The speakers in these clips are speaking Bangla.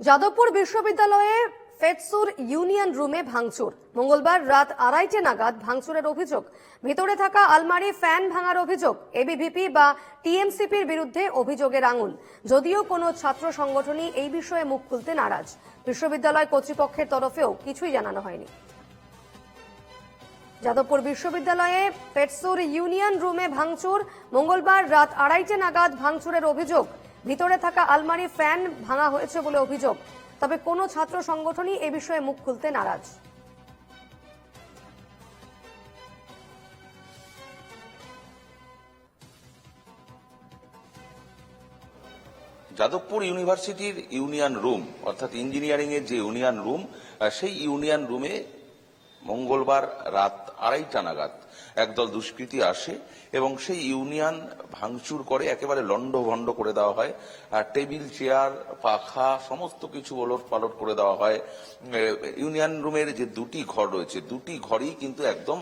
যাদবপুর বিশ্ববিদ্যালয়ে ফেটসুর ইউনিয়ন রুমে ভাঙচুর। মঙ্গলবার রাত আড়াইটে নাগাদ ভাঙচুরের অভিযোগ। ভিতরে থাকা আলমারি ফ্যান ভাঙার অভিযোগ, এবিভিপি বা টিএমসিপির বিরুদ্ধে অভিযোগের আঙুল। যদিও কোনো ছাত্র সংগঠনই এই বিষয়ে মুখ খুলতে নারাজ। বিশ্ববিদ্যালয় কর্তৃপক্ষের তরফেও কিছুই জানানো হয়নি। যাদবপুর বিশ্ববিদ্যালয়ে পেটসুর ইউনিয়ন রুমে ভাঙচুর। মঙ্গলবার রাত আড়াইটে নাগাদ ভাঙচুরের অভিযোগ ভিতরে থাকা আলমারি ফ্যান ভাঙা হয়েছে বলে অভিযোগ। তবে কোনো ছাত্র সংগঠনই এ বিষয়ে মুখ খুলতে নারাজ। যাদবপুর ইউনিভার্সিটির ইউনিয়ন রুম, অর্থাৎ ইঞ্জিনিয়ারিং এর যে ইউনিয়ন রুম সেই ইউনিয়ন রুমে মঙ্গলবার রাত আড়াইটা নাগাদ একদল দুষ্কৃতী আসে এবং সেই ইউনিয়ন ভাঙচুর করে একেবারে লন্ড ভন্ড করে দেওয়া হয়, আর টেবিল, চেয়ার, পাখা, সমস্ত কিছু ওলট পালট করে দেওয়া হয়। ইউনিয়ন রুমের যে দুটি ঘর রয়েছে, দুটি ঘরই কিন্তু একদম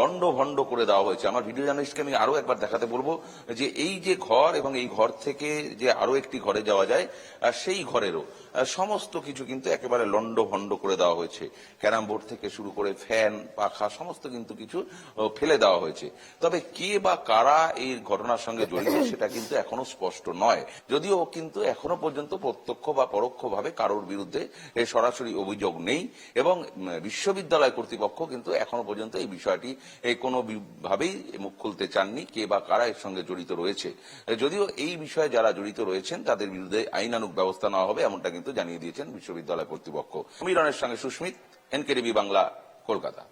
লন্ড ভন্ড করে দেওয়া হয়েছে। আমার ভিডিও জার্নালিস্টকে আমি আরও একবার দেখাতে বলব যে এই যে ঘর এবং এই ঘর থেকে যে আরও একটি ঘরে যাওয়া যায় সেই ঘরেরও সমস্ত কিছু কিন্তু একেবারে লন্ড ভন্ড করে দেওয়া হয়েছে। ক্যারাম বোর্ড থেকে শুরু করে ফ্যান, পাখা, সমস্ত কিন্তু কিছু ফেলে দেওয়া হয়েছে। তবে কে বা কারা এই ঘটনার সঙ্গে জড়িত সেটা কিন্তু এখনও স্পষ্ট নয়। যদিও কিন্তু এখনও পর্যন্ত প্রত্যক্ষ বা পরোক্ষভাবে কারোর বিরুদ্ধে সরাসরি অভিযোগ নেই এবং বিশ্ববিদ্যালয় কর্তৃপক্ষ কিন্তু এখনও পর্যন্ত এই বিষয়টি কোনো ভাবেই মুখ খুলতে চাননি, কে বা কারা এর সঙ্গে জড়িত রয়েছে। যদিও এই বিষয়ে যারা জড়িত রয়েছেন, তাদের বিরুদ্ধে আইনানুক ব্যবস্থা নেওয়া হবে এমনটা কিন্তু জানিয়ে দিয়েছেন বিশ্ববিদ্যালয় কর্তৃপক্ষ। মিলনের সঙ্গে সুস্মিত, এনকেডিবি বাংলা, কলকাতা।